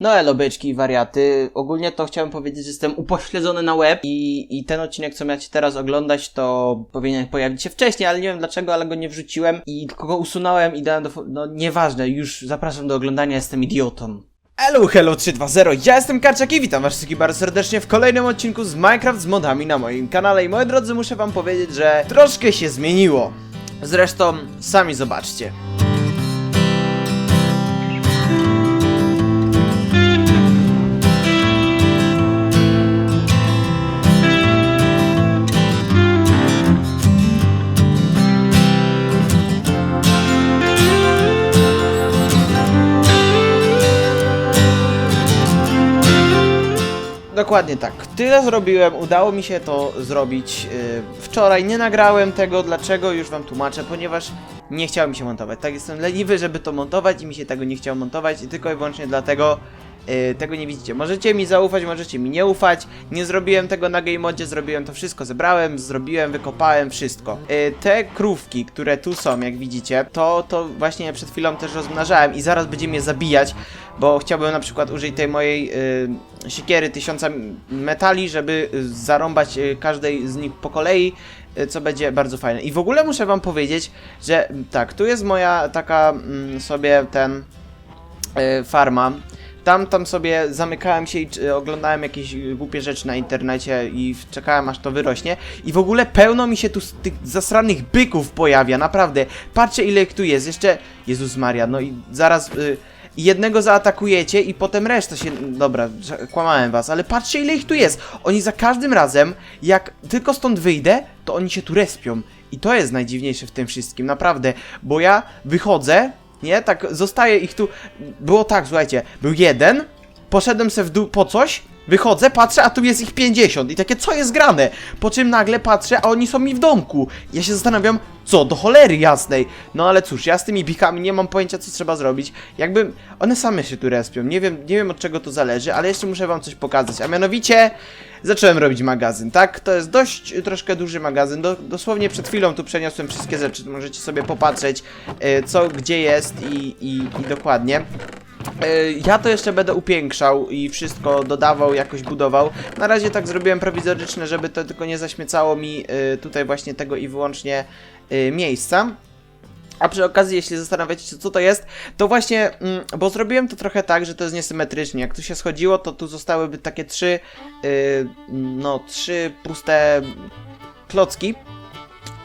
No elo i wariaty. Ogólnie to chciałem powiedzieć, że jestem upośledzony na web i, i ten odcinek, co macie teraz oglądać, to powinien pojawić się wcześniej, ale nie wiem dlaczego, ale go nie wrzuciłem i tylko go usunąłem i dałem do... No nieważne, już zapraszam do oglądania, jestem idiotą. Hello, hello 320, ja jestem Karczak i witam was wszystkich bardzo serdecznie w kolejnym odcinku z Minecraft z modami na moim kanale i moi drodzy muszę wam powiedzieć, że troszkę się zmieniło. Zresztą sami zobaczcie. Dokładnie tak. Tyle zrobiłem, udało mi się to zrobić yy, wczoraj. Nie nagrałem tego, dlaczego już wam tłumaczę, ponieważ nie chciało mi się montować. Tak, jestem leniwy, żeby to montować i mi się tego nie chciało montować i tylko i wyłącznie dlatego yy, tego nie widzicie. Możecie mi zaufać, możecie mi nie ufać. Nie zrobiłem tego na game modzie, zrobiłem to wszystko, zebrałem, zrobiłem, wykopałem wszystko. Yy, te krówki, które tu są, jak widzicie, to, to właśnie przed chwilą też rozmnażałem i zaraz będziemy je zabijać, bo chciałbym na przykład użyć tej mojej yy, siekiery tysiąca metali, żeby y, zarąbać y, każdej z nich po kolei, y, co będzie bardzo fajne. I w ogóle muszę wam powiedzieć, że tak, tu jest moja taka mm, sobie ten y, farma. Tam, tam sobie zamykałem się i y, oglądałem jakieś y, głupie rzeczy na internecie i czekałem aż to wyrośnie. I w ogóle pełno mi się tu z tych zasranych byków pojawia, naprawdę. Patrzcie ile ich tu jest, jeszcze... Jezus Maria, no i zaraz... Y, jednego zaatakujecie i potem reszta się... Dobra, kłamałem was, ale patrzcie ile ich tu jest. Oni za każdym razem, jak tylko stąd wyjdę, to oni się tu respią. I to jest najdziwniejsze w tym wszystkim, naprawdę. Bo ja wychodzę, nie? Tak zostaje ich tu... Było tak, słuchajcie, był jeden, poszedłem se w dół po coś, wychodzę, patrzę, a tu jest ich 50 i takie, co jest grane? Po czym nagle patrzę, a oni są mi w domku. Ja się zastanawiam, co, do cholery jasnej. No ale cóż, ja z tymi bikami nie mam pojęcia, co trzeba zrobić. Jakby, one same się tu respią, nie wiem, nie wiem od czego to zależy, ale jeszcze muszę wam coś pokazać, a mianowicie... Zacząłem robić magazyn, tak? To jest dość troszkę duży magazyn. Do, dosłownie przed chwilą tu przeniosłem wszystkie rzeczy. Możecie sobie popatrzeć, y, co gdzie jest i, i, i dokładnie. E, Ja to jeszcze będę upiększał i wszystko dodawał, jakoś budował. Na razie tak zrobiłem prowizoryczne, żeby to tylko nie zaśmiecało mi e, tutaj właśnie tego i wyłącznie miejsca. A przy okazji, jeśli zastanawiacie się, co to jest, to właśnie, mm, bo zrobiłem to trochę tak, że to jest niesymetrycznie. Jak tu się schodziło, to tu zostałyby takie trzy, y, no, trzy puste klocki.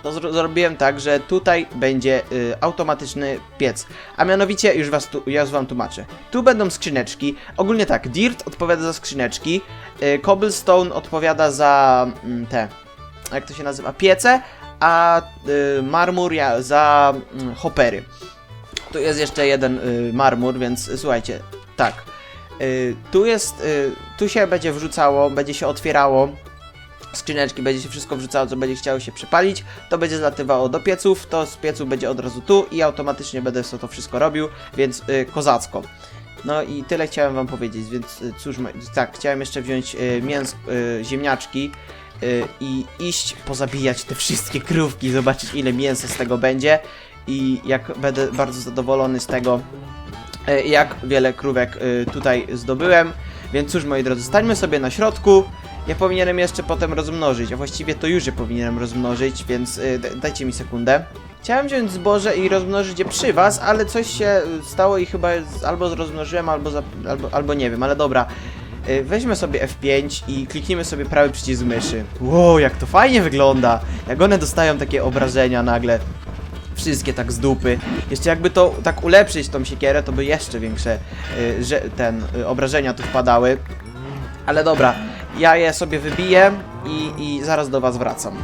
To zro zrobiłem tak, że tutaj będzie y, automatyczny piec. A mianowicie, już was tu, ja już wam tłumaczę. Tu będą skrzyneczki. Ogólnie tak, Dirt odpowiada za skrzyneczki, y, Cobblestone odpowiada za mm, te, jak to się nazywa, piece, a y, marmur ja, za mm, hoppery. Tu jest jeszcze jeden y, marmur, więc y, słuchajcie, tak. Tu jest, tu się będzie wrzucało, będzie się otwierało skrzyneczki, będzie się wszystko wrzucało, co będzie chciało się przepalić, to będzie zlatywało do pieców, to z piecu będzie od razu tu i automatycznie będę sobie to wszystko robił, więc y, kozacko. No i tyle chciałem wam powiedzieć, więc cóż, tak, chciałem jeszcze wziąć y, y, ziemniaczki y, i iść pozabijać te wszystkie krówki, zobaczyć ile mięsa z tego będzie i jak będę bardzo zadowolony z tego, y, jak wiele krówek y, tutaj zdobyłem. Więc cóż, moi drodzy, stańmy sobie na środku. Ja powinienem jeszcze potem rozmnożyć, a właściwie to już je powinienem rozmnożyć, więc dajcie mi sekundę. Chciałem wziąć zboże i rozmnożyć je przy was, ale coś się stało i chyba albo rozmnożyłem, albo, albo, albo nie wiem, ale dobra. Y, Weźmy sobie F5 i kliknijmy sobie prawy przycisk myszy. Wow, jak to fajnie wygląda! Jak one dostają takie obrażenia nagle. Wszystkie tak z dupy. Jeszcze jakby to tak ulepszyć tą siekierę, to by jeszcze większe y, że, ten, y, obrażenia tu wpadały. Ale dobra, ja je sobie wybiję i, i zaraz do was wracam.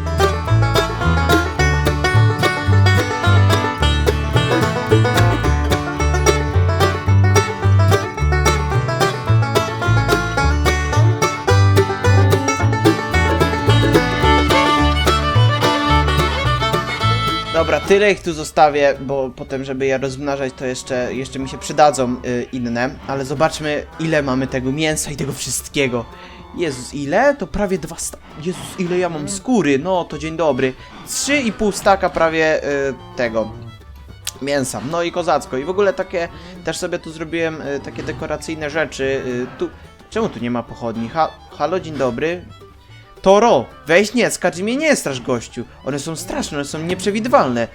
Tyle ich tu zostawię, bo potem, żeby je rozmnażać, to jeszcze, jeszcze mi się przydadzą y, inne. Ale zobaczmy, ile mamy tego mięsa i tego wszystkiego. Jezus, ile? To prawie dwa sta... Jezus, ile ja mam skóry? No, to dzień dobry. Trzy i pół staka prawie y, tego. mięsa. No i kozacko. I w ogóle takie, też sobie tu zrobiłem y, takie dekoracyjne rzeczy. Y, tu, czemu tu nie ma pochodni? Ha, halo, dzień dobry. Toro, weź nie, skacz mnie nie strasz gościu. One są straszne, one są nieprzewidywalne.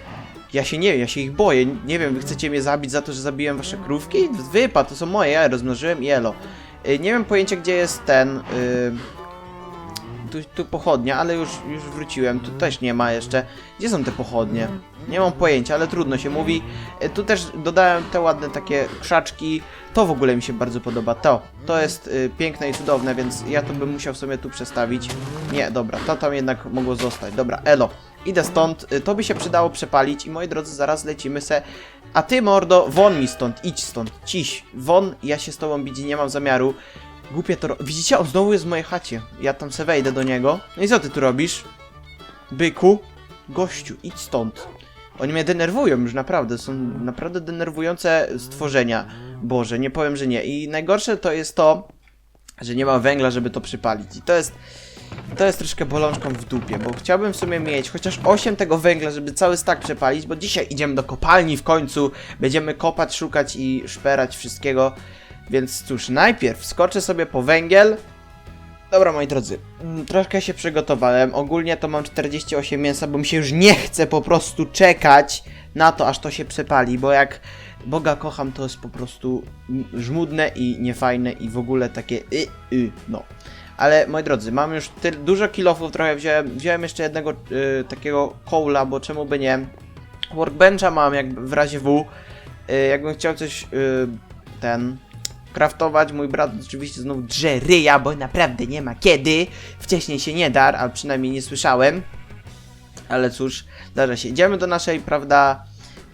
Ja się nie ja się ich boję. Nie wiem, wy chcecie mnie zabić za to, że zabiłem wasze krówki? Wypad, to są moje, ja je rozmnożyłem i elo. Y, nie wiem pojęcia, gdzie jest ten... Y, tu, tu pochodnia, ale już, już wróciłem. Tu też nie ma jeszcze. Gdzie są te pochodnie? Nie mam pojęcia, ale trudno się mówi. E, Tu też dodałem te ładne takie krzaczki. To w ogóle mi się bardzo podoba. To. To jest y, piękne i cudowne, więc ja to bym musiał sobie tu przestawić. Nie, dobra, to tam jednak mogło zostać. Dobra, elo. Idę stąd. Y, to by się przydało przepalić i moi drodzy, zaraz lecimy se. A ty, mordo, won mi stąd. Idź stąd. Ciś. Won, ja się z tobą bić nie mam zamiaru. Głupie to... Widzicie? On znowu jest w mojej chacie. Ja tam se wejdę do niego. No i co ty tu robisz? Byku? Gościu, idź stąd. Oni mnie denerwują już naprawdę, są naprawdę denerwujące stworzenia. Boże, nie powiem, że nie. I najgorsze to jest to, że nie ma węgla, żeby to przypalić. I to jest... To jest troszkę bolączką w dupie, bo chciałbym w sumie mieć chociaż 8 tego węgla, żeby cały stak przepalić, bo dzisiaj idziemy do kopalni w końcu, będziemy kopać, szukać i szperać wszystkiego. Więc cóż, najpierw skoczę sobie po węgiel. Dobra, moi drodzy, mm, troszkę się przygotowałem. Ogólnie to mam 48 mięsa, bo mi się już nie chce po prostu czekać na to, aż to się przepali, bo jak Boga kocham, to jest po prostu żmudne i niefajne i w ogóle takie y, y, no. Ale moi drodzy, mam już dużo kilofów, trochę wziąłem, wziąłem jeszcze jednego y, takiego kołla, bo czemu by nie. Workbencha mam jak w razie W. Y, jakbym chciał coś y, ten kraftować, mój brat oczywiście znowu drze ryja, bo naprawdę nie ma kiedy. Wcześniej się nie dar, a przynajmniej nie słyszałem. Ale cóż, zdarza się. Idziemy do naszej, prawda,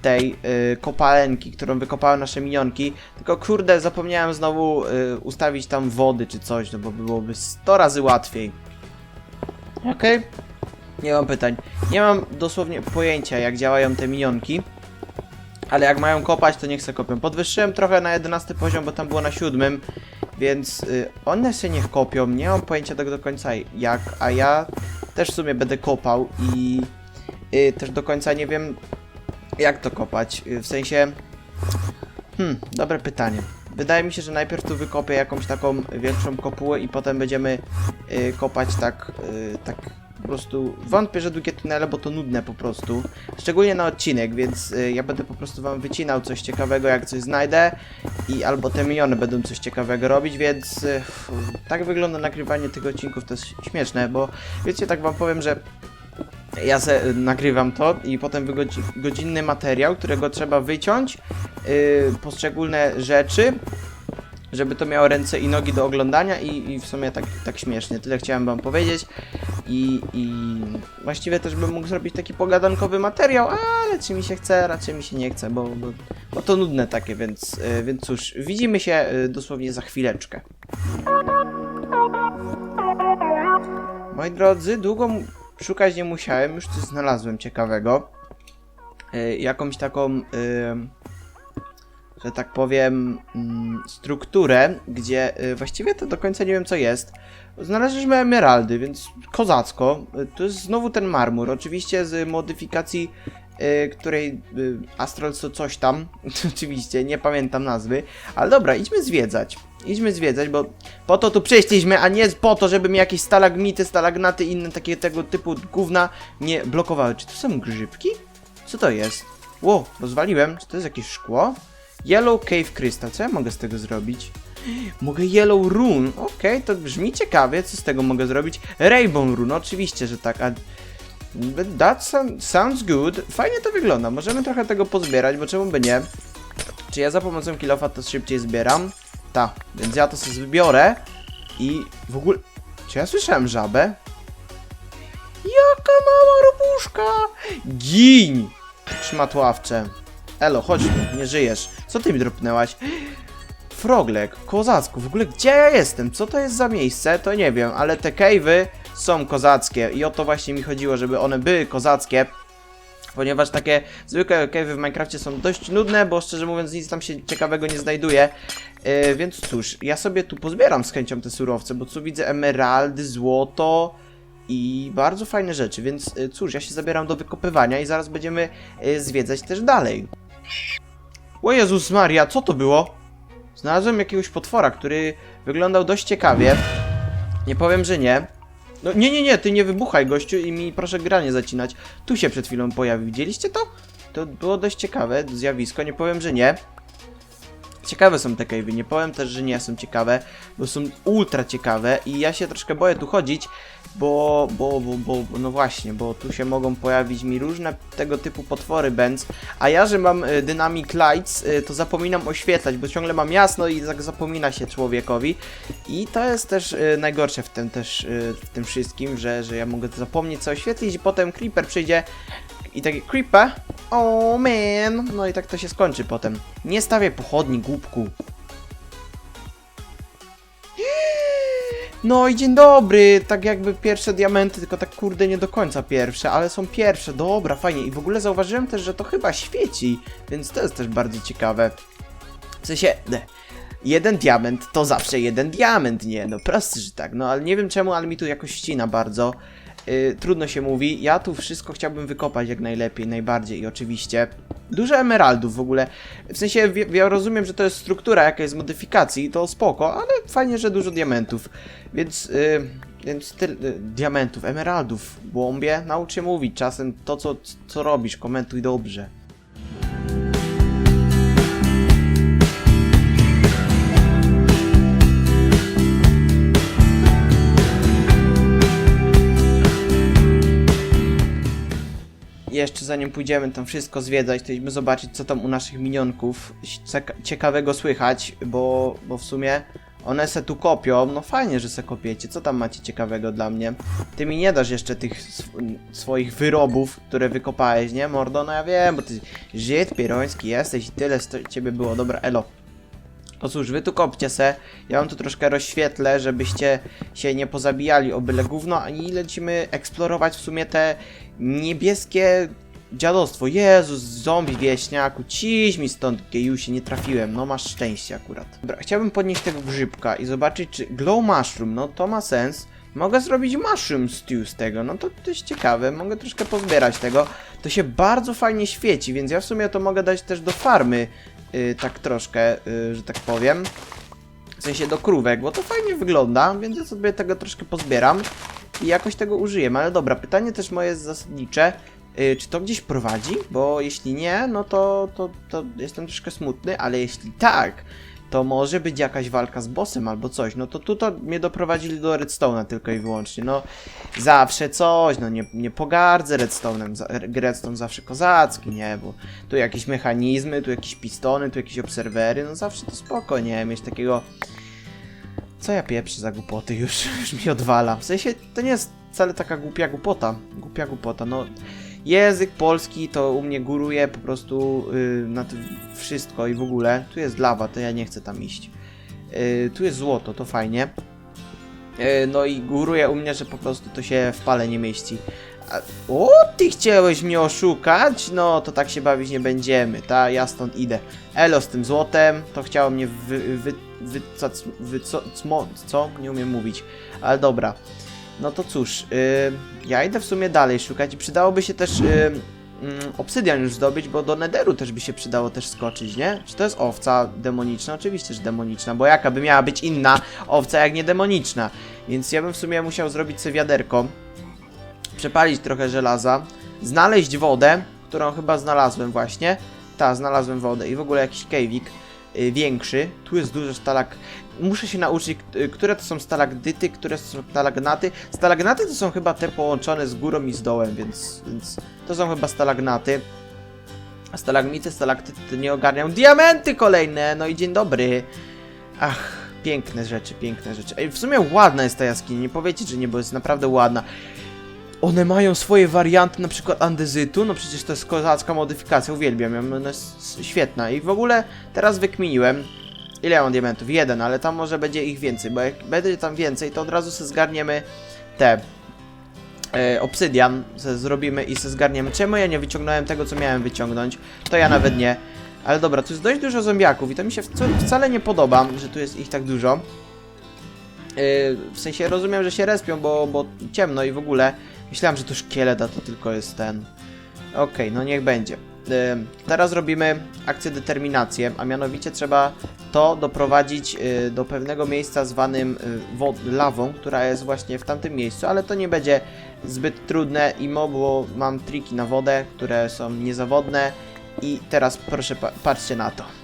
tej y, kopalenki, którą wykopały nasze minionki. Tylko kurde, zapomniałem znowu y, ustawić tam wody czy coś, no bo byłoby 100 razy łatwiej. Okej. Nie mam pytań. Nie mam dosłownie pojęcia, jak działają te minionki. Ale jak mają kopać, to niech se kopią. Podwyższyłem trochę na 11 poziom, bo tam było na 7. Więc y, one się niech kopią. Nie mam pojęcia tego do końca jak, a ja też w sumie będę kopał i y, też do końca nie wiem jak to kopać. Y, w sensie. Hmm, dobre pytanie. Wydaje mi się, że najpierw tu wykopię jakąś taką większą kopułę i potem będziemy y, kopać tak, y, tak prostu. Wątpię, że długie tunele, bo to nudne po prostu. Szczególnie na odcinek, więc y, ja będę po prostu wam wycinał coś ciekawego, jak coś znajdę. I albo te miniony będą coś ciekawego robić, więc y, tak wygląda nagrywanie tych odcinków. To jest śmieszne, bo wiecie, tak wam powiem, że ja se y, nagrywam to i potem godzinny materiał, którego trzeba wyciąć, yy, poszczególne rzeczy, żeby to miało ręce i nogi do oglądania i, i w sumie tak, tak śmiesznie. Tyle chciałem wam powiedzieć i, i właściwie też bym mógł zrobić taki pogadankowy materiał, ale czy mi się chce, raczej mi się nie chce, bo, bo, bo to nudne takie, więc, yy, więc cóż, widzimy się yy, dosłownie za chwileczkę. Moi drodzy, długo szukać nie musiałem, już coś znalazłem ciekawego. Y, jakąś taką, y, że tak powiem, mm, strukturę, gdzie y, właściwie to do końca nie wiem co jest. Znaleźliśmy emeraldy, więc kozacko. Y, to jest znowu ten marmur, oczywiście z modyfikacji y, której Astral co coś tam, oczywiście, nie pamiętam nazwy, ale dobra, idźmy zwiedzać. Idźmy zwiedzać, bo po to tu przyszliśmy, a nie po to, żeby mi jakieś stalagmity, stalagnaty i inne takie tego typu gówna nie blokowały. Czy to są grzybki? Co to jest? Ło, rozwaliłem. Czy to jest jakieś szkło? Yellow Cave Crystal. Co ja mogę z tego zrobić? Mogę Yellow Rune. Okej, to brzmi ciekawie. Co z tego mogę zrobić? Rainbow Rune. Oczywiście, że tak. A That sound- sounds good. Fajnie to wygląda. Możemy trochę tego pozbierać, bo czemu by nie? Czy ja za pomocą kilofa to szybciej zbieram? Ta, więc ja to sobie wybiorę i w ogóle... Czy ja słyszałem żabę? Jaka mała robuszka! Gin! Szmatławcze. Elo, chodź tu, nie żyjesz. Co ty mi dropnęłaś? Froglek, kozacku, w ogóle gdzie ja jestem? Co to jest za miejsce? To nie wiem, ale te cave'y są kozackie i o to właśnie mi chodziło, żeby one były kozackie. Ponieważ takie zwykłe cave'y w Minecrafcie są dość nudne, bo szczerze mówiąc nic tam się ciekawego nie znajduje. Yy, więc cóż, ja sobie tu pozbieram z chęcią te surowce, bo tu widzę emeraldy, złoto i bardzo fajne rzeczy, więc yy, cóż, ja się zabieram do wykopywania i zaraz będziemy yy, zwiedzać też dalej. O Jezus Maria, co to było? Znalazłem jakiegoś potwora, który wyglądał dość ciekawie. Nie powiem, że nie. No nie, nie, nie, ty nie wybuchaj gościu i mi proszę granie zacinać. Tu się przed chwilą pojawił. Widzieliście to? To było dość ciekawe zjawisko, nie powiem, że nie. Ciekawe są te cave'y, nie powiem też, że nie są ciekawe, bo są ultra ciekawe i ja się troszkę boję tu chodzić, bo, bo, bo, bo, no właśnie, bo tu się mogą pojawić mi różne tego typu potwory Benz, a ja, że mam y, Dynamic Lights, y, to zapominam oświetlać, bo ciągle mam jasno i tak zapomina się człowiekowi. I to jest też y, najgorsze w tym też, y, w tym wszystkim, że, że ja mogę zapomnieć co oświetlić i potem Creeper przyjdzie i taki Creeper, oh man, no i tak to się skończy potem. Nie stawię pochodni, głupku. No i dzień dobry, tak jakby pierwsze diamenty, tylko tak kurde nie do końca pierwsze, ale są pierwsze, dobra, fajnie. I w ogóle zauważyłem też, że to chyba świeci, więc to jest też bardzo ciekawe. W sensie, ne, jeden diament to zawsze jeden diament, nie, no prosty, że tak, no ale nie wiem czemu, ale mi tu jakoś ścina bardzo. Yy, trudno się mówi, ja tu wszystko chciałbym wykopać jak najlepiej, najbardziej i oczywiście. Dużo emeraldów w ogóle, w sensie ja rozumiem, że to jest struktura jakaś z modyfikacji, to spoko, ale fajnie, że dużo diamentów. Więc, yy, więc yy, diamentów, emeraldów, błąbie, naucz się mówić czasem to, co, co robisz, komentuj dobrze. Jeszcze zanim pójdziemy tam wszystko zwiedzać, idźmy zobaczyć, co tam u naszych minionków cieka- ciekawego słychać, bo, bo w sumie one se tu kopią. No fajnie, że se kopiecie. Co tam macie ciekawego dla mnie? Ty mi nie dasz jeszcze tych sw- swoich wyrobów, które wykopałeś, nie, mordo? No ja wiem, bo ty Żyd pieroński jesteś i tyle z ciebie było. Dobra, elo. No cóż, wy tu kopcie se, ja wam tu troszkę rozświetlę, żebyście się nie pozabijali o byle gówno, i lecimy eksplorować w sumie te niebieskie dziadostwo. Jezus, zombie wieśniaku, ciś mi stąd, gejusie, nie trafiłem, no masz szczęście akurat. Dobra, chciałbym podnieść tego grzybka i zobaczyć, czy glow mushroom, no to ma sens. Mogę zrobić mushroom stew z tego, no to, jest ciekawe, mogę troszkę pozbierać tego. To się bardzo fajnie świeci, więc ja w sumie to mogę dać też do farmy, y, tak troszkę, y, że tak powiem. W sensie do krówek, bo to fajnie wygląda, więc ja sobie tego troszkę pozbieram i jakoś tego użyję. Ale dobra, pytanie też moje jest zasadnicze. Y, czy to gdzieś prowadzi? Bo jeśli nie, no to, to, to jestem troszkę smutny, ale jeśli tak, to może być jakaś walka z bossem albo coś. No to tu to mnie doprowadzili do Redstone'a tylko i wyłącznie. No zawsze coś, no nie, nie pogardzę Redstone'em. Redstone zawsze kozacki, nie? Bo tu jakieś mechanizmy, tu jakieś pistony, tu jakieś obserwery, no zawsze to spoko, nie? Mieć takiego... Co ja pieprzę za głupoty już, już mi odwala. W sensie to nie jest wcale taka głupia głupota. Głupia głupota, no. Język polski to u mnie góruje po prostu yy, nad wszystko i w ogóle. Tu jest lawa, to ja nie chcę tam iść. Yy, tu jest złoto, to fajnie. Yy, no i góruje u mnie, że po prostu to się w pale nie mieści. A, o, ty chciałeś mnie oszukać? No, to tak się bawić nie będziemy, ta? Ja stąd idę. Elo z tym złotem, to chciało mnie wy... wy... wy... wy co, co? Nie umiem mówić. Ale dobra. No to cóż, y, ja idę w sumie dalej szukać i przydałoby się też y, mm, obsydian już zdobyć, bo do Netheru też by się przydało też skoczyć, nie? Czy to jest owca demoniczna? Oczywiście, że demoniczna, bo jaka by miała być inna owca jak nie demoniczna? Więc ja bym w sumie musiał zrobić sobie wiaderko, przepalić trochę żelaza, znaleźć wodę, którą chyba znalazłem właśnie. Ta, znalazłem wodę i w ogóle jakiś cave'ik y, większy. Tu jest dużo stalak... Muszę się nauczyć, y, które to są stalagdyty, które to są stalagnaty. Stalagnaty to są chyba te połączone z górą i z dołem, więc, więc to są chyba stalagnaty. A stalagmity, stalaktyty nie ogarniam. Diamenty kolejne! No i dzień dobry. Ach, piękne rzeczy, piękne rzeczy. Ej, w sumie ładna jest ta jaskinia, nie powiecie, że nie, bo jest naprawdę ładna. One mają swoje warianty, na przykład andezytu, no przecież to jest kozacka modyfikacja, uwielbiam ją, ona jest świetna. I w ogóle teraz wykminiłem, ile ja mam diamentów? Jeden, ale tam może będzie ich więcej, bo jak będzie tam więcej, to od razu sobie zgarniemy te e, obsydian, se zrobimy i se zgarniemy. Czemu ja nie wyciągnąłem tego, co miałem wyciągnąć? To ja nawet nie. Ale dobra, tu jest dość dużo zombiaków i to mi się wca- wcale nie podoba, że tu jest ich tak dużo. Yy, w sensie rozumiem, że się respią, bo, bo ciemno i w ogóle. Myślałem, że to szkielet, a to tylko jest ten. Okej, no niech będzie. Teraz robimy akcję determinację, a mianowicie trzeba to doprowadzić y, do pewnego miejsca zwanym y, lawą, która jest właśnie w tamtym miejscu, ale to nie będzie zbyt trudne i bo mam triki na wodę, które są niezawodne i teraz proszę pa- patrzcie na to.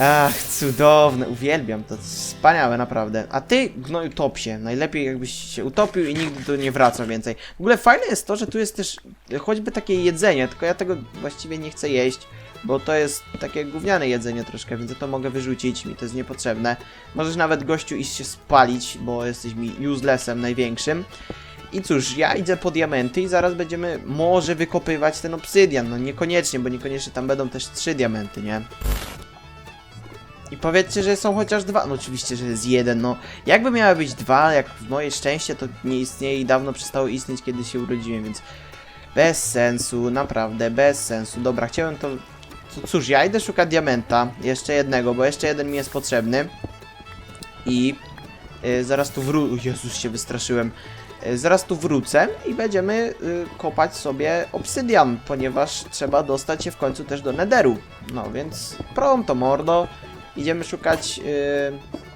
Ach, cudowne, uwielbiam to, wspaniałe naprawdę. A ty, gnoju topsie, najlepiej jakbyś się utopił i nigdy tu nie wracał więcej. W ogóle fajne jest to, że tu jest też choćby takie jedzenie, tylko ja tego właściwie nie chcę jeść, bo to jest takie gówniane jedzenie troszkę, więc to mogę wyrzucić, mi to jest niepotrzebne. Możesz nawet gościu iść się spalić, bo jesteś mi uselessem największym. I cóż, ja idę po diamenty i zaraz będziemy może wykopywać ten obsydian. No niekoniecznie, bo niekoniecznie tam będą też trzy diamenty, nie? I powiedzcie, że są chociaż dwa. No oczywiście, że jest jeden, no. Jakby miały być dwa, jak w moje szczęście to nie istnieje i dawno przestało istnieć, kiedy się urodziłem, więc bez sensu, naprawdę bez sensu. Dobra, chciałem to... cóż, ja idę szukać diamenta, jeszcze jednego, bo jeszcze jeden mi jest potrzebny. I y, zaraz tu wró... Jezus, się wystraszyłem. Y, zaraz tu wrócę i będziemy y, kopać sobie obsydian, ponieważ trzeba dostać się w końcu też do nederu. No więc pronto mordo, idziemy szukać yy,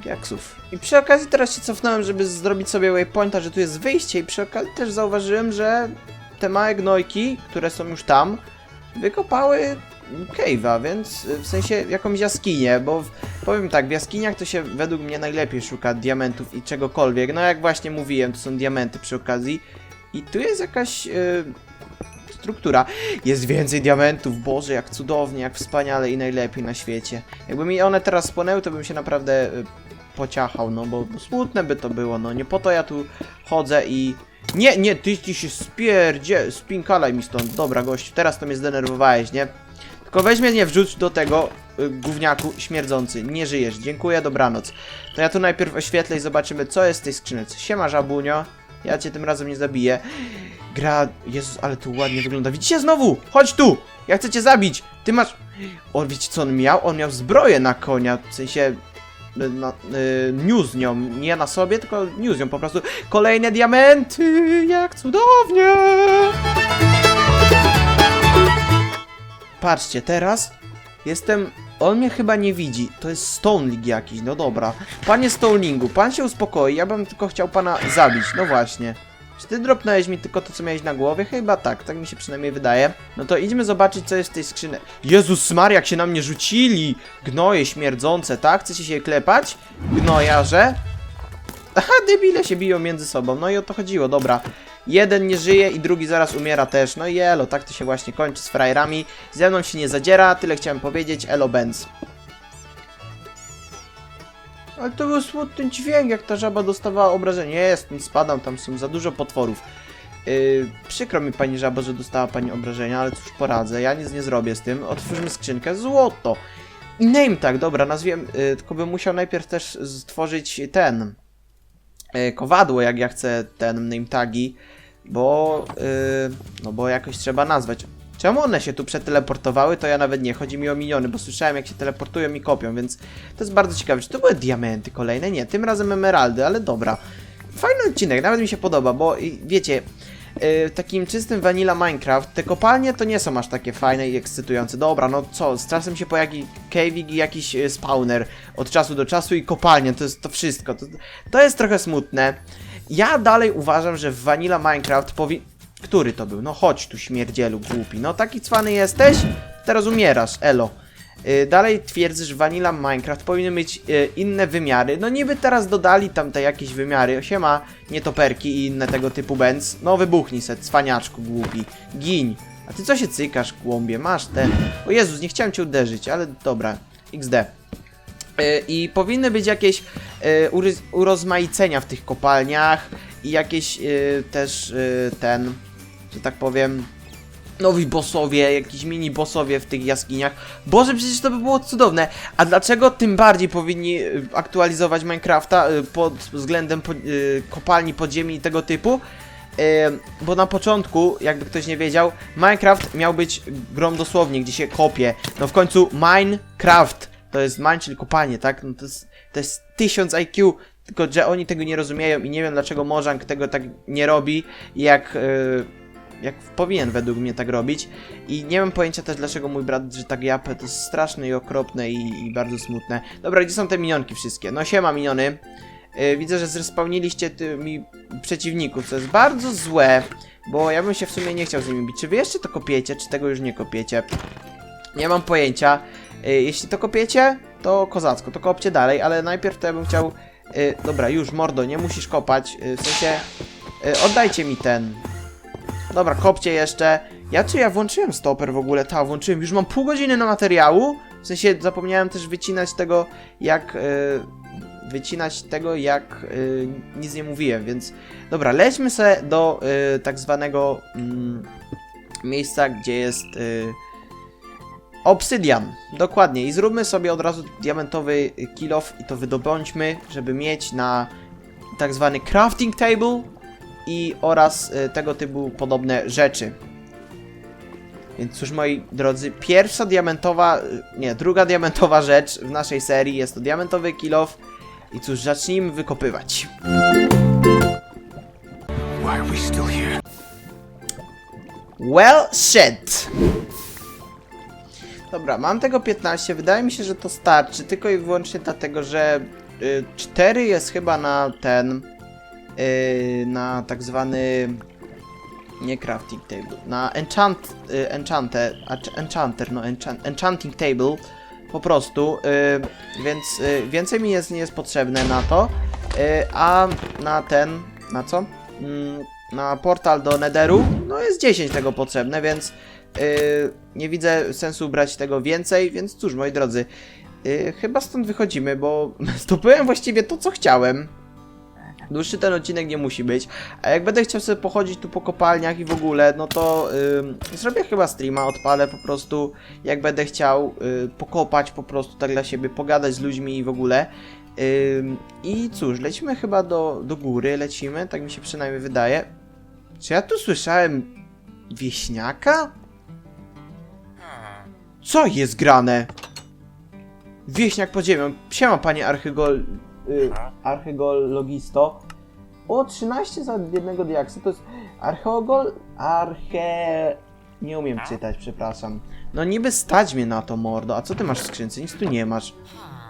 jaksów. I przy okazji teraz się cofnąłem, żeby zrobić sobie waypointa, że tu jest wyjście i przy okazji też zauważyłem, że te małe gnojki, które są już tam, wykopały cave'a, więc y, w sensie jakąś jaskinię, bo w, powiem tak, w jaskiniach to się według mnie najlepiej szuka diamentów i czegokolwiek. No jak właśnie mówiłem, to są diamenty przy okazji. I tu jest jakaś y, struktura. Jest więcej diamentów, Boże, jak cudownie, jak wspaniale i najlepiej na świecie. Jakby mi one teraz spłonęły, to bym się naprawdę y, pociachał, no bo, smutne by to było, no nie po to ja tu chodzę i... Nie, nie, ty ci się spierdzie, spinkalaj mi stąd. Dobra, gościu, teraz to mnie zdenerwowałeś, nie? Tylko weź mnie nie wrzuć do tego y, gówniaku śmierdzący. Nie żyjesz. Dziękuję, dobranoc. To ja tu najpierw oświetlę i zobaczymy, co jest w tej skrzynce. Siema, żabunio. Ja cię tym razem nie zabiję. Gra... Jezus, ale tu ładnie wygląda. Widzicie znowu? Chodź tu! Ja chcę cię zabić! Ty masz... O, wiecie co on miał? On miał zbroję na konia, w sensie... y, Na, y, nią, nie na sobie, tylko news nią po prostu. Kolejne diamenty, jak cudownie! Patrzcie, teraz jestem... On mnie chyba nie widzi. To jest Stoneling jakiś, no dobra. Panie Stonelingu, pan się uspokoi, ja bym tylko chciał pana zabić, no właśnie. Czy ty dropnąłeś mi tylko to, co miałeś na głowie? Chyba tak, tak mi się przynajmniej wydaje. No to idźmy zobaczyć, co jest w tej skrzyni. Jezus Maria, jak się na mnie rzucili! Gnoje śmierdzące, tak? Chcecie się klepać? Gnojarze? Aha, debile się biją między sobą. No i o to chodziło, dobra. Jeden nie żyje i drugi zaraz umiera też. No i elo, tak to się właśnie kończy z frajerami. Ze mną się nie zadziera, tyle chciałem powiedzieć. Elo Benz. Ale to był smutny dźwięk, jak ta żaba dostawała obrażenia. Nie spadam, tam są za dużo potworów. Yy, przykro mi pani żabo, że dostała pani obrażenia, ale cóż poradzę, ja nic nie zrobię z tym. Otwórzmy skrzynkę, złoto. I name tag, dobra, nazwiem, yy, tylko bym musiał najpierw też stworzyć ten, yy, kowadło, jak ja chcę ten name tagi, bo, yy, no bo jakoś trzeba nazwać. Czemu one się tu przeteleportowały, to ja nawet nie, chodzi mi o miniony, bo słyszałem jak się teleportują i kopią, więc to jest bardzo ciekawe. Czy to były diamenty kolejne? Nie, tym razem emeraldy, ale dobra. Fajny odcinek, nawet mi się podoba, bo wiecie, w takim czystym vanilla Minecraft te kopalnie to nie są aż takie fajne i ekscytujące. Dobra, no co, z czasem się pojawi caving i jakiś yy, spawner od czasu do czasu i kopalnie, to jest to wszystko. To, to jest trochę smutne. Ja dalej uważam, że w vanilla Minecraft powi... Który to był? No chodź tu śmierdzielu głupi. No taki cwany jesteś? Teraz umierasz, elo. Y, Dalej twierdzę, że Vanilla Minecraft powinny mieć y, inne wymiary. No niby teraz dodali tam te jakieś wymiary. Siema, nietoperki i inne tego typu bęc. No wybuchnij se, cwaniaczku głupi. Giń. A ty co się cykasz, głąbie? Masz ten. O Jezus, nie chciałem cię uderzyć, ale dobra. XD. Y, I powinny być jakieś urozmaicenia w tych kopalniach i jakieś też ten, że tak powiem, nowi bossowie, jakiś mini bossowie w tych jaskiniach. Boże, przecież to by było cudowne. A dlaczego tym bardziej powinni y, aktualizować Minecrafta y, pod względem po, y, kopalni podziemi i tego typu? Bo na początku, jakby ktoś nie wiedział, Minecraft miał być grą dosłownie, gdzie się kopie. No w końcu Minecraft to jest mine, czyli kopalnie, tak? No to jest, to jest 1000 IQ, tylko że oni tego nie rozumieją i nie wiem dlaczego Mojang tego tak nie robi. Jak jak powinien według mnie tak robić. I nie mam pojęcia też dlaczego mój brat, że tak japę, to jest straszne i okropne i, i bardzo smutne. Dobra, gdzie są te minionki wszystkie? No siema miniony. Yy, widzę, że zrespawniliście tymi przeciwników, co jest bardzo złe, bo ja bym się w sumie nie chciał z nimi bić. Czy wy jeszcze to kopiecie, czy tego już nie kopiecie? Nie mam pojęcia. Yy, jeśli to kopiecie, to kozacko, to kopcie dalej, ale najpierw to ja bym chciał... Yy, dobra, już, mordo, nie musisz kopać, w sensie... Oddajcie mi ten... Dobra, kopcie jeszcze. Ja czy ja włączyłem stoper w ogóle? Ta, włączyłem. Już mam pół godziny na materiału. W sensie zapomniałem też wycinać tego, jak... Yy, wycinać tego, jak yy, nic nie mówiłem, więc... Dobra, lećmy sobie do yy, tak zwanego mm, miejsca, gdzie jest... Yy, Obsydian, dokładnie. I zróbmy sobie od razu diamentowy kill off i to wydobądźmy, żeby mieć na tak zwany crafting table i oraz y, tego typu podobne rzeczy. Więc cóż moi drodzy, pierwsza diamentowa, y, nie, druga diamentowa rzecz w naszej serii jest to diamentowy kill off i cóż, zacznijmy wykopywać. Well shit. Dobra, mam tego 15. Wydaje mi się, że to starczy. Tylko i wyłącznie dlatego, że y, 4 jest chyba na ten. Y, na tak zwany. Nie crafting table. Na enchant. Y, enchante, acz- enchanter, no enchant, enchanting table. Po prostu. Y, więc więcej mi jest, nie jest potrzebne na to. A na ten. Na co? Mm, na portal do Netheru, no jest 10 tego potrzebne, więc nie widzę sensu brać tego więcej, więc cóż, moi drodzy, chyba stąd wychodzimy, bo zdobyłem właściwie to, co chciałem. Dłuższy ten odcinek nie musi być, a jak będę chciał sobie pochodzić tu po kopalniach i w ogóle, no to yy, zrobię chyba streama, odpalę po prostu, jak będę chciał yy, pokopać po prostu tak dla siebie, pogadać z ludźmi i w ogóle. Ym, I cóż, lecimy chyba do, do góry, lecimy, tak mi się przynajmniej wydaje. Czy ja tu słyszałem wieśniaka? Co jest grane? Wieśniak pod ziemią. Siema, panie archygol... Y, archygologisto. O, 13 za jednego diaksu, to jest... Archeogol... Arche... Nie umiem czytać, przepraszam. No niby stać mnie na to, mordo. A co ty masz w skrzynce? Nic tu nie masz.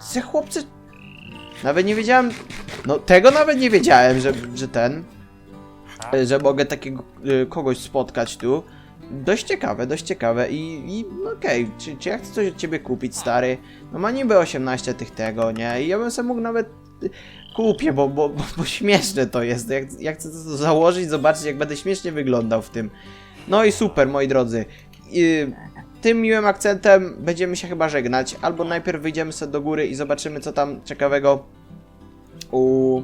Se chłopcy... Nawet nie wiedziałem... No, tego nawet nie wiedziałem, że, że ten... Że mogę takiego y, kogoś spotkać tu. Dość ciekawe, dość ciekawe i, i no okej, czy, czy ja chcę coś od ciebie kupić, stary? No ma niby 18 tych tego, nie? I ja bym sobie mógł nawet kupię, bo, bo, bo, bo śmieszne to jest. Jak, jak chcę to założyć, zobaczyć jak będę śmiesznie wyglądał w tym. No i super, moi drodzy. Tym miłym akcentem będziemy się chyba żegnać. Albo najpierw wyjdziemy sobie do góry i zobaczymy co tam ciekawego u,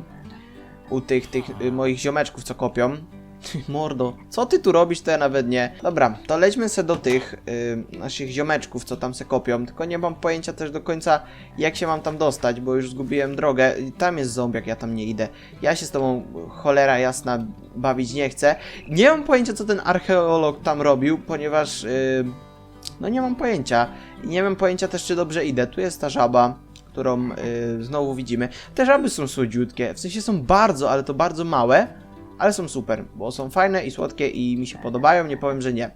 u tych, tych y, moich ziomeczków, co kopią. Mordo, co ty tu robisz, to ja nawet nie. Dobra, to lećmy se do tych y, naszych ziomeczków, co tam se kopią. Tylko nie mam pojęcia też do końca, jak się mam tam dostać, bo już zgubiłem drogę. Tam jest zombiak, ja tam nie idę. Ja się z tobą, cholera jasna, bawić nie chcę. Nie mam pojęcia, co ten archeolog tam robił, ponieważ... Y, no nie mam pojęcia. Nie mam pojęcia też, czy dobrze idę. Tu jest ta żaba, którą y, znowu widzimy. Te żaby są słodziutkie, w sensie są bardzo, ale to bardzo małe, ale są super, bo są fajne i słodkie i mi się podobają, nie powiem, że nie.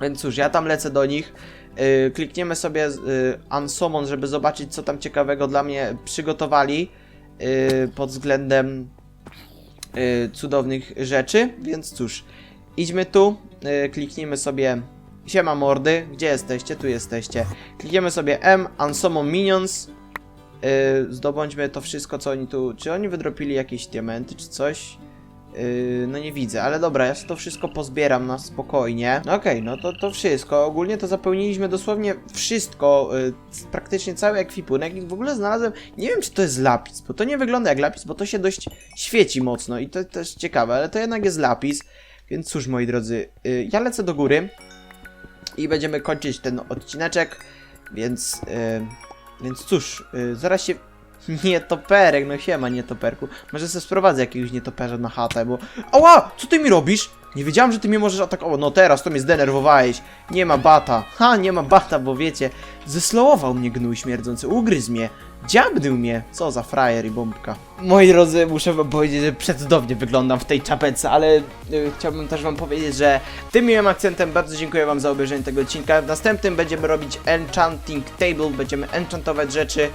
Więc cóż, ja tam lecę do nich. Y, klikniemy sobie y, Unsummon, żeby zobaczyć, co tam ciekawego dla mnie przygotowali y, pod względem y, cudownych rzeczy. Więc cóż, idźmy tu, y, kliknijmy sobie Siema mordy, gdzie jesteście? Tu jesteście. Klikniemy sobie M, Unsummon Minions. Yy, zdobądźmy to wszystko, co oni tu... Czy oni wydropili jakieś diamenty, czy coś? Yy, no nie widzę, ale dobra, ja to wszystko pozbieram na spokojnie. No okej, no to, to wszystko. Ogólnie to zapełniliśmy dosłownie wszystko, yy, praktycznie cały ekwipunek i w ogóle znalazłem... Nie wiem, czy to jest lapis, bo to nie wygląda jak lapis, bo to się dość świeci mocno i to też ciekawe, ale to jednak jest lapis. Więc cóż, moi drodzy, yy, ja lecę do góry i będziemy kończyć ten odcineczek, więc, yy, więc cóż, yy, zaraz się... Nietoperek, no siema nietoperku. Może sobie sprowadzę jakiegoś nietoperza na chatę, bo... Ała! Co ty mi robisz? Nie wiedziałem, że ty mnie możesz atakować. No teraz to mnie zdenerwowałeś. Nie ma bata. Ha, nie ma bata, bo wiecie, zeslowował mnie gnój śmierdzący, ugryzł mnie. Dziabnął mnie! Co za frajer i bombka. Moi drodzy, muszę wam powiedzieć, że przecudownie wyglądam w tej czapece, ale y, chciałbym też wam powiedzieć, że tym miłym akcentem bardzo dziękuję wam za obejrzenie tego odcinka. W następnym będziemy robić Enchanting Table, będziemy enchantować rzeczy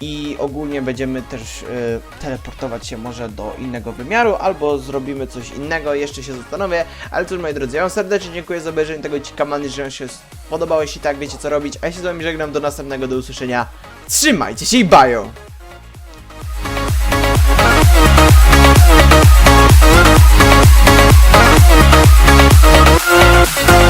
i ogólnie będziemy też y, teleportować się może do innego wymiaru, albo zrobimy coś innego, jeszcze się zastanowię. Ale cóż, moi drodzy, ja wam serdecznie dziękuję za obejrzenie tego odcinka, mam nadzieję, że wam się podobało, jeśli tak, wiecie co robić, a ja się z wami żegnam, do następnego, do usłyszenia. Trzymajcie się i! Why